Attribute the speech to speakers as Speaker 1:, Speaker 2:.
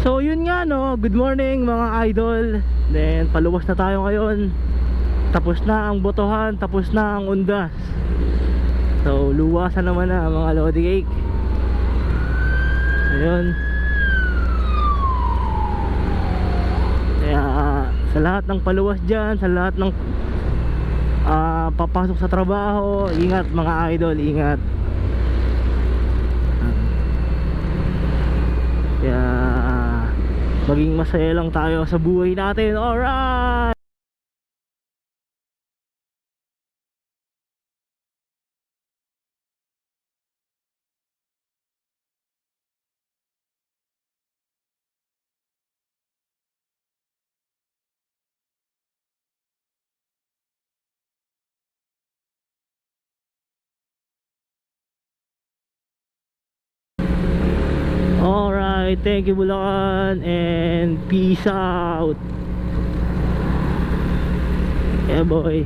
Speaker 1: So yun nga no, good morning mga idol. Then paluwas na tayo ngayon. Tapos na ang botohan, tapos na ang undas. So luwasan naman na mga lodi cake. Ayun. Kaya sa lahat ng paluwas dyan, sa lahat ng ah, papasok sa trabaho Ingat mga idol, ingat Kaya maging masaya lang tayo sa buhay natin. Alright! Alright, thank you Bulacan and peace out. Yeah boy.